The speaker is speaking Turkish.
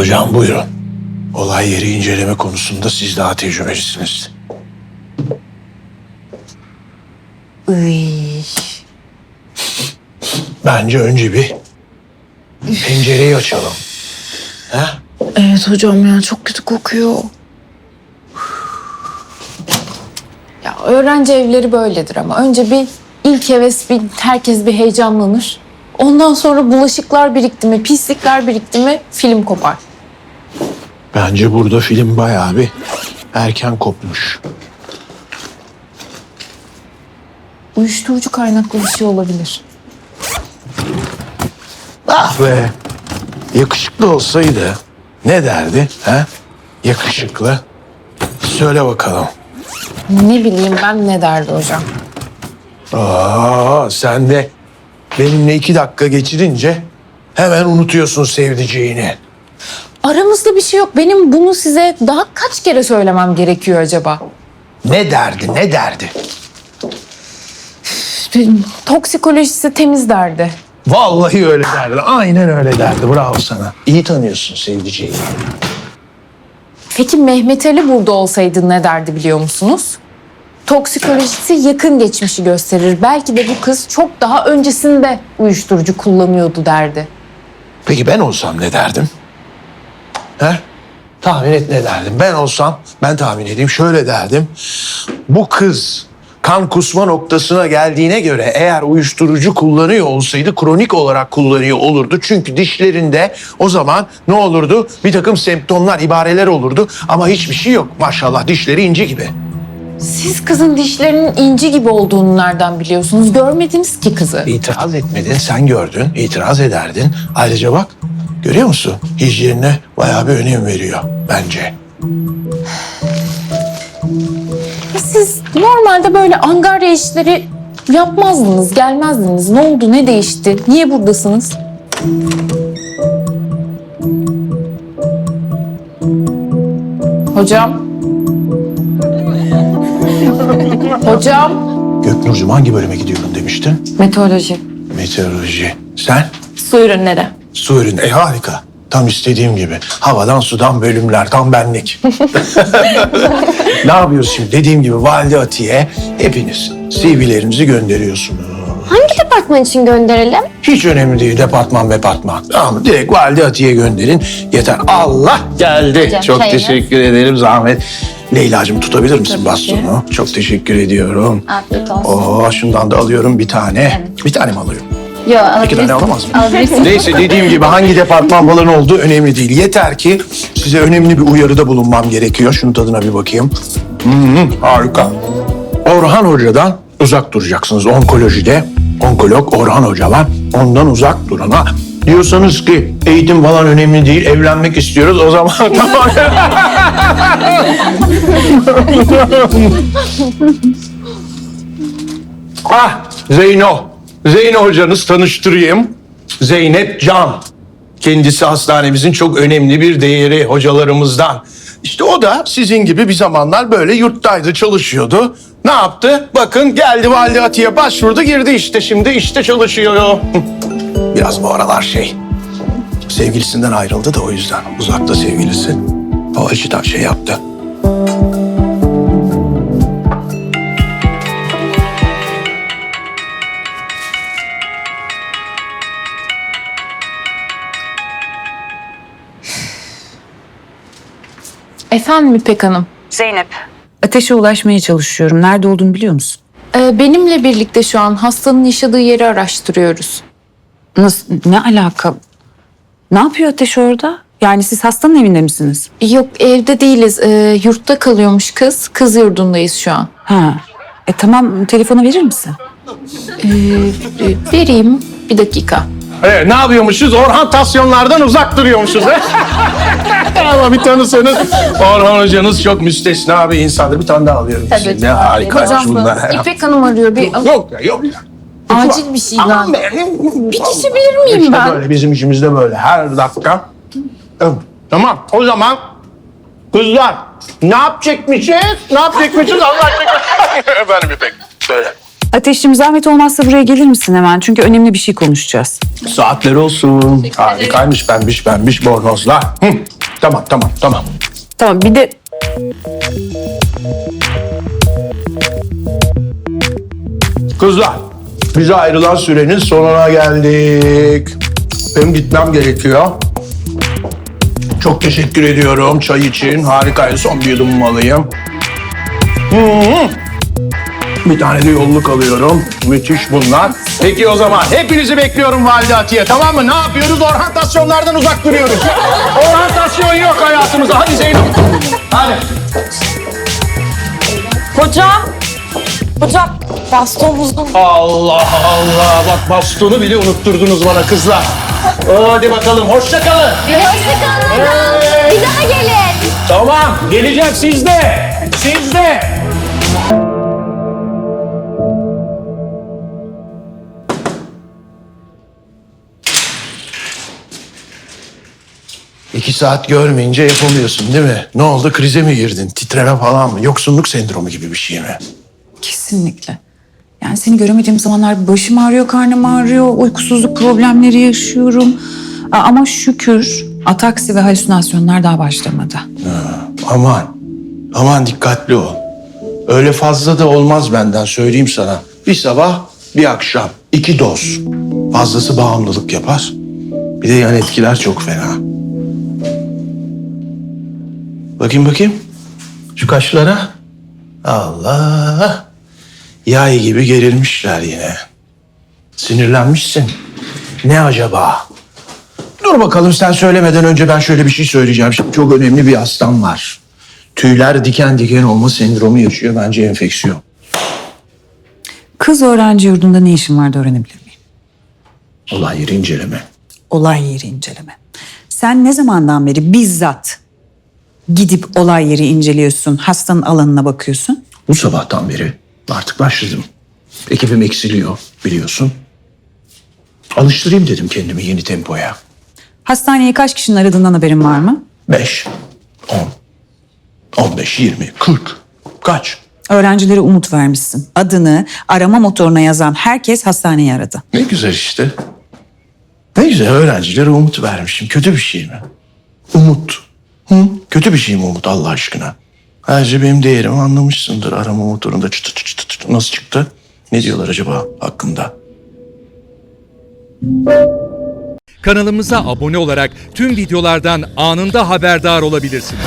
Hocam buyurun. Olay yeri inceleme konusunda siz daha tecrübelisiniz. Iy. Bence önce bir pencereyi açalım. Ha? Evet hocam ya çok kötü kokuyor. Ya öğrenci evleri böyledir ama önce bir ilk heves bir herkes bir heyecanlanır. Ondan sonra bulaşıklar birikti mi, pislikler birikti mi film kopar. Bence burada film bayağı bir erken kopmuş. Uyuşturucu kaynaklı bir şey olabilir. Ah be. Yakışıklı olsaydı ne derdi? Ha? Yakışıklı. Söyle bakalım. Ne bileyim ben ne derdi hocam. Aa, sen de benimle iki dakika geçirince hemen unutuyorsun sevdiceğini. Aramızda bir şey yok. Benim bunu size daha kaç kere söylemem gerekiyor acaba? Ne derdi, ne derdi? Toksikolojisi temiz derdi. Vallahi öyle derdi. Aynen öyle derdi. Bravo sana. İyi tanıyorsun sevdiceğini. Peki Mehmet Ali burada olsaydı ne derdi biliyor musunuz? Toksikolojisi yakın geçmişi gösterir. Belki de bu kız çok daha öncesinde uyuşturucu kullanıyordu derdi. Peki ben olsam ne derdim? He? Tahmin et ne derdim? Ben olsam, ben tahmin edeyim şöyle derdim. Bu kız kan kusma noktasına geldiğine göre eğer uyuşturucu kullanıyor olsaydı kronik olarak kullanıyor olurdu. Çünkü dişlerinde o zaman ne olurdu? Bir takım semptomlar, ibareler olurdu. Ama hiçbir şey yok. Maşallah dişleri inci gibi. Siz kızın dişlerinin inci gibi olduğunu nereden biliyorsunuz? Görmediniz ki kızı. İtiraz etmedin, sen gördün, itiraz ederdin. Ayrıca bak, görüyor musun? Hijyenine bayağı bir önem veriyor bence. Siz normalde böyle angarya işleri yapmazdınız, gelmezdiniz. Ne oldu, ne değişti? Niye buradasınız? Hocam. Hocam. Göknurcuğum hangi bölüme gidiyorum demiştin? Meteoroloji. Meteoroloji. Sen? Su ürünleri. Su ürünü. E harika. Tam istediğim gibi. Havadan sudan bölümler. Tam benlik. ne yapıyoruz şimdi? Dediğim gibi Valide Atiye hepiniz CV'lerinizi gönderiyorsunuz. Hangi departman için gönderelim? Hiç önemli değil departman departman. Tamam direkt Valide Atiye gönderin. Yeter. Allah geldi. Hocam, Çok çayınız. teşekkür ederim zahmet. Leyla'cığım tutabilir misin bastonu? Çok teşekkür ediyorum. Afiyet olsun. Oo, şundan da alıyorum bir tane. Bir tane mi alıyorum? Yo, alabilirsin. tane alamaz mı? Alabilirsin. Neyse dediğim gibi hangi departman falan olduğu önemli değil. Yeter ki size önemli bir uyarıda bulunmam gerekiyor. Şunun tadına bir bakayım. Hı, harika. Orhan Hoca'dan uzak duracaksınız. Onkolojide onkolog Orhan Hoca var. Ondan uzak durun ha. Diyorsanız ki eğitim falan önemli değil, evlenmek istiyoruz o zaman tamam. ah Zeyno. Zeyno hocanız tanıştırayım. Zeynep Can. Kendisi hastanemizin çok önemli bir değeri hocalarımızdan. İşte o da sizin gibi bir zamanlar böyle yurttaydı, çalışıyordu. Ne yaptı? Bakın geldi Valide Atiye başvurdu, girdi işte şimdi işte çalışıyor. Biraz bu aralar şey, sevgilisinden ayrıldı da o yüzden uzakta sevgilisi. O açıdan şey yaptı. Efendim İpek Hanım. Zeynep. Ateşe ulaşmaya çalışıyorum. Nerede olduğunu biliyor musun? Ee, benimle birlikte şu an hastanın yaşadığı yeri araştırıyoruz. Nasıl, ne alaka? Ne yapıyor Ateş orada? Yani siz hastanın evinde misiniz? Yok evde değiliz. Ee, yurtta kalıyormuş kız. Kız yurdundayız şu an. Ha. E tamam telefonu verir misin? Ee, e, vereyim bir dakika. Evet, ne yapıyormuşuz? Orhan tasyonlardan uzak duruyormuşuz. Ama bir tanısanız Orhan hocanız çok müstesna bir insandır. Bir tane daha alıyorum. Tabii. Ne harika Hocam bunlar. İpek Hanım arıyor. Bir Yok ya yok ya. acil bir şey lan. Bir kişi bilir miyim işte ben? böyle bizim işimizde böyle her dakika. Tamam o zaman kızlar ne yapacakmışız? Ne yapacakmışız Allah aşkına. Efendim İpek söyle. Ateşim zahmet olmazsa buraya gelir misin hemen? Çünkü önemli bir şey konuşacağız. Saatler olsun. Harikaymış pembiş pembiş bornozlar. Hı. Tamam tamam tamam. Tamam bir de Kızlar, bize ayrılan sürenin sonuna geldik. Benim gitmem gerekiyor. Çok teşekkür ediyorum çay için. Harikaydı. Son bir yudumumu alayım. Hı. Bir tane de yolluk alıyorum. Müthiş bunlar. Peki o zaman hepinizi bekliyorum Valide Atiye tamam mı? Ne yapıyoruz? Orhantasyonlardan uzak duruyoruz. Orhantasyon yok hayatımızda. Hadi Zeynep. Hadi. Hocam. Hocam baston buzdum. Allah Allah. Bak bastonu bile unutturdunuz bana kızlar. Hadi bakalım. Hoşça kalın. Hoşçakalın hocam. Bir daha gelin. Tamam. Geleceğim sizde. Sizde. İki saat görmeyince yapamıyorsun değil mi? Ne oldu? Krize mi girdin? Titreme falan mı? Yoksunluk sendromu gibi bir şey mi? kesinlikle. Yani seni göremediğim zamanlar başım ağrıyor, karnım ağrıyor, uykusuzluk problemleri yaşıyorum. A- Ama şükür ataksi ve halüsinasyonlar daha başlamadı. Aman, aman dikkatli ol. Öyle fazla da olmaz benden söyleyeyim sana. Bir sabah, bir akşam. iki doz. Fazlası bağımlılık yapar. Bir de yan etkiler çok fena. Bakayım bakayım. Şu kaşlara. Allah. Yay gibi gerilmişler yine. Sinirlenmişsin. Ne acaba? Dur bakalım sen söylemeden önce ben şöyle bir şey söyleyeceğim. Şimdi çok önemli bir hastam var. Tüyler diken diken olma sendromu yaşıyor. Bence enfeksiyon. Kız öğrenci yurdunda ne işin vardı öğrenebilir miyim? Olay yeri inceleme. Olay yeri inceleme. Sen ne zamandan beri bizzat gidip olay yeri inceliyorsun, hastanın alanına bakıyorsun? Bu sabahtan beri artık başladım. Ekibim eksiliyor biliyorsun. Alıştırayım dedim kendimi yeni tempoya. Hastaneye kaç kişinin aradığından haberin var mı? Beş, on, on beş, yirmi, kırk. Kaç? Öğrencilere umut vermişsin. Adını arama motoruna yazan herkes hastaneyi aradı. Ne güzel işte. Ne güzel öğrencilere umut vermişim. Kötü bir şey mi? Umut. Hı? Kötü bir şey mi umut Allah aşkına? Ayrıca benim değerimi anlamışsındır. Arama motorunda çıtı çıtı çıtı çıtı nasıl çıktı? Ne diyorlar acaba hakkında? Kanalımıza abone olarak tüm videolardan anında haberdar olabilirsiniz.